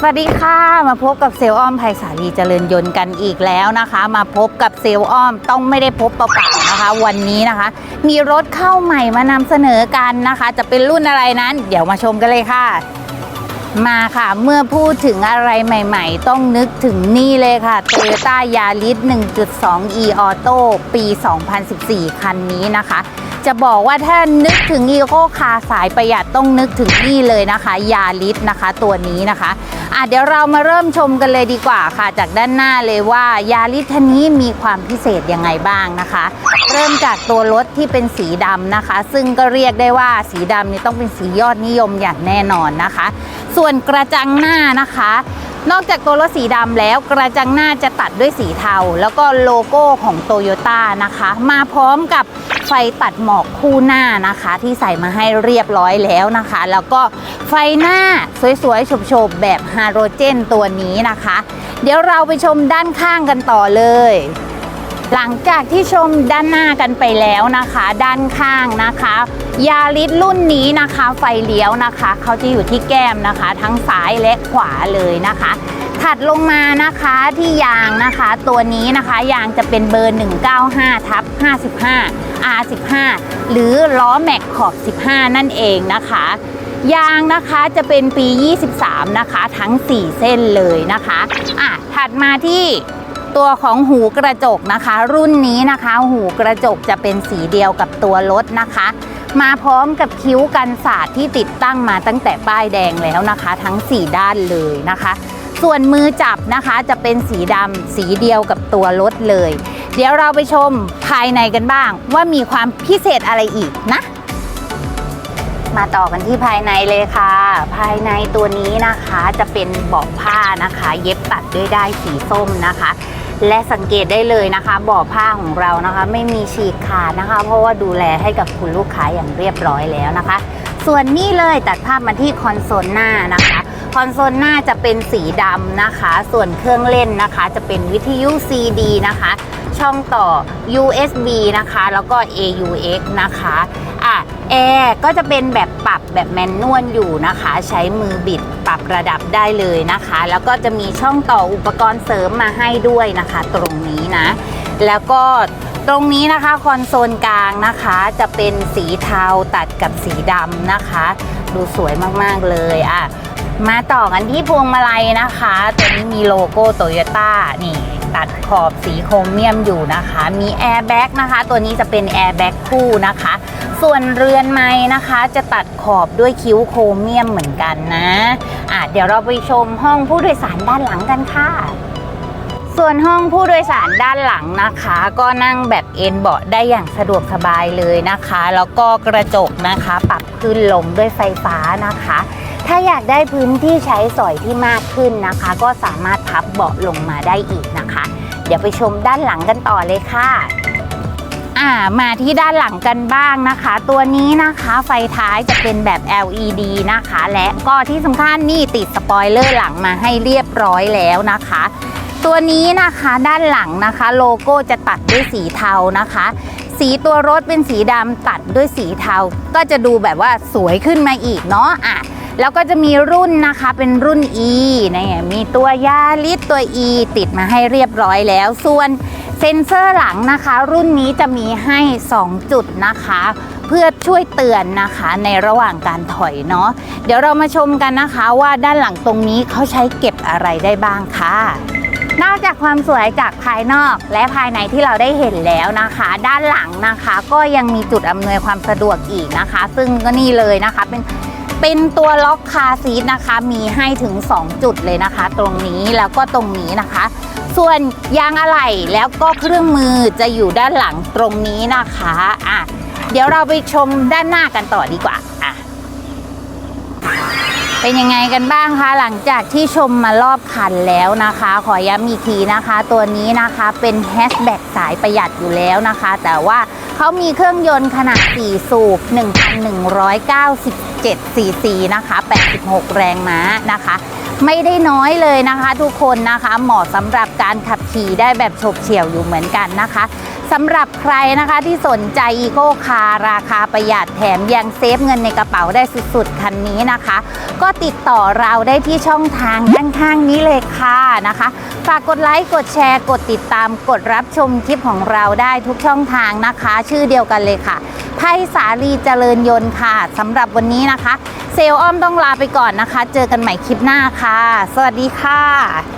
สวัสดีค่ะ มาพบกับเซลล์อ้อมไพศาลีเจริญยนต์กันอีกแล้วนะคะ มาพบกับเซลล์อ้อมต้องไม่ได้พบเปล่าๆนะคะ วันนี้นะคะ มีรถเข้าใหม่มานำเสนอกันนะคะ จะเป็นรุ่นอะไรนั้น เดี๋ยวมาชมกันเลยค่ะ มาค่ะเมื่อพูดถึงอะไรใหม่ ๆ ต้องนึกถึงนี่เลยค่ะ Toyota Yaris 1.2 e Auto ปี 2014 คันนี้นะคะ จะบอกว่าถ้านึกถึง e ีโคคาสายประหยัดต้องนึกถึงนี่เลยนะคะยาริสนะคะตัวนี้นะคะอะเดี๋ยวเรามาเริ่มชมกันเลยดีกว่าค่ะ จากด้านหน้าเลยว่ายาริสคันนี้มีความพิเศษยังไงบ้างนะคะ เริ่มจากตัวรถที่เป็นสีดำนะคะ ซึ่งก็เรียกได้ว่าสีดำนี่ต้องเป็นสียอดนิยมอย่างแน่นอนนะคะ ส่วนกระจังหน้านะคะ นอกจากตัวรถสีดำแล้วกระจังหน้าจะตัดด้วยสีเทา แล้วก็โลโก้ของโตโยต้านะคะ มาพร้อมกับไฟตัดหมอกคู่หน้านะคะ ที่ใส่มาให้เรียบร้อยแล้วนะคะ แล้วก็ไฟหน้าสวยๆโฉบๆแบบฮาโลเจนตัวนี้นะคะ เดี๋ยวเราไปชมด้านข้างกันต่อเลยหลังจากที่ชมด้านหน้ากันไปแล้วนะคะ ด้านข้างนะคะ ยาริสรุ่นนี้นะคะ ไฟเลี้ยวนะคะ เขาจะอยู่ที่แก้มนะคะ ทั้งซ้ายและขวาเลยนะคะ ถัดลงมานะคะที่ยางนะคะ ตัวนี้นะคะยางจะเป็นเบอร์ 195ทับ55 R15 หรือล้อแม็กขอบ 15 นั่นเองนะคะยางนะคะจะเป็นปี 23 นะคะ ทั้ง 4 เส้นเลยนะคะอะถัดมาที่ตัวของหูกระจกนะคะ รุ่นนี้นะคะ หูกระจกจะเป็นสีเดียวกับตัวรถนะคะ มาพร้อมกับคิ้วกันศาสตร์ที่ติดตั้งมาตั้งแต่ป้ายแดงแล้วนะคะ ทั้ง 4 ด้านเลยนะคะ ส่วนมือจับนะคะจะเป็นสีดำสีเดียวกับตัวรถเลย เดี๋ยวเราไปชมภายในกันบ้าง ว่ามีความพิเศษอะไรอีกนะมาต่อกันที่ภายในเลยค่ะ ภายในตัวนี้นะคะจะเป็นเบาะผ้านะคะ เย็บตัดด้วยได้ายสีส้มนะคะ และสังเกตได้เลยนะคะบ่อผ้าของเรานะคะ ไม่มีฉีกขาดนะคะ เพราะว่าดูแลให้กับคุณลูกค้าอย่างเรียบร้อยแล้วนะคะ ส่วนนี้เลยตัดภาพมาที่คอนโซลหน้านะคะคอนโซลหน้าจะเป็นสีดำนะคะ ส่วนเครื่องเล่นนะคะ จะเป็นวิทยุ CD นะคะ ช่องต่อ USB นะคะ แล้วก็ AUX นะคะอะแอร์ก็จะเป็นแบบปรับแบบแมนนวลอยู่นะคะ ใช้มือบิดปรับระดับได้เลยนะคะ แล้วก็จะมีช่องต่ออุปกรณ์เสริมมาให้ด้วยนะคะ ตรงนี้นะ แล้วก็ตรงนี้นะคะคอนโซลกลางนะคะจะเป็นสีเทาตัดกับสีดำนะคะ ดูสวยมากๆเลยอะมาต่อกันที่พวงมาลัยนะคะ ตัวนี้มีโลโก้โตโยต้านี่ ตัดขอบสีโครเมียมอยู่นะคะ มีแอร์แบ็กนะคะ ตัวนี้จะเป็นแอร์แบ็กคู่นะคะ ส่วนเรือนไม้นะคะ จะตัดขอบด้วยคิ้วโครเมียมเหมือนกันนะอะเดี๋ยวเราไปชมห้องผู้โดยสารด้านหลังกันค่ะส่วนห้องผู้โดยสารด้านหลังนะคะ ก็นั่งแบบเอนเบาะได้อย่างสะดวกสบายเลยนะคะ แล้วก็กระจกนะคะ ปรับขึ้นลงด้วยไฟฟ้านะคะ ถ้าอยากได้พื้นที่ใช้สอยที่มากขึ้นนะคะ ก็สามารถพับเบาะลงมาได้อีกนะคะ เดี๋ยวไปชมด้านหลังกันต่อเลยค่ะอ่ามาที่ด้านหลังกันบ้างนะคะ ตัวนี้นะคะไฟท้ายจะเป็นแบบ LED นะคะ และก็ที่สำคัญนี่ติดสปอยเลอร์หลังมาให้เรียบร้อยแล้วนะคะ ตัวนี้นะคะด้านหลังนะคะโลโก้จะตัดด้วยสีเทานะคะ สีตัวรถเป็นสีดำตัดด้วยสีเทา ก็จะดูแบบว่าสวยขึ้นมาอีกเนาะอะ แล้วก็จะมีรุ่นนะคะเป็นรุ่น E นี่มีตัวยาลิสตัว E ติดมาให้เรียบร้อยแล้ว ส่วนเซ็นเซอร์หลังนะคะ รุ่นนี้จะมีให้ 2 จุดนะคะ เพื่อช่วยเตือนนะคะในระหว่างการถอยเนาะเดี๋ยวเรามาชมกันนะคะว่าด้านหลังตรงนี้เขาใช้เก็บอะไรได้บ้างค่ะนอกจากความสวยจากภายนอกและภายในที่เราได้เห็นแล้วนะคะ ด้านหลังนะคะก็ยังมีจุดอำนวยความสะดวกอีกนะคะ ซึ่งก็นี่เลยนะคะเป็น เป็นตัวล็อกคาซีทนะคะ มีให้ถึง 2 จุดเลยนะคะ ตรงนี้แล้วก็ตรงนี้นะคะ ส่วนยางอะไหล่แล้วก็เครื่องมือจะอยู่ด้านหลังตรงนี้นะคะอะเดี๋ยวเราไปชมด้านหน้ากันต่อดีกว่าอะเป็นยังไงกันบ้างคะ หลังจากที่ชมมารอบคันแล้วนะคะ ขอย้ำอีกทีนะคะ ตัวนี้นะคะเป็นแฮชแบ็กสายประหยัดอยู่แล้วนะคะ แต่ว่า เขามีเครื่องยนต์ขนาด 4 สูบ 1,197 ซีซีนะคะ 86 แรงม้านะคะ ไม่ได้น้อยเลยนะคะ ทุกคนนะคะ เหมาะสำหรับการขับขี่ได้แบบฉบเฉี่ยวอยู่เหมือนกันนะคะ สำหรับใครนะคะที่สนใจอีโคคาราคาประหยัดแถมยังเซฟเงินในกระเป๋าได้สุดๆ คันนี้นะคะ ก็ติดต่อเราได้ที่ช่องทางด้านข้างนี้เลยค่ะนะคะ ฝากกดไลค์ กดแชร์ กดติดตาม กดรับชมคลิปของเราได้ทุกช่องทางนะคะ ชื่อเดียวกันเลยค่ะไพสาลีเจริญยนต์ค่ะสำหรับวันนี้นะคะ เซลอ้อมต้องลาไปก่อนนะคะ เจอกันใหม่คลิปหน้าค่ะ สวัสดีค่ะ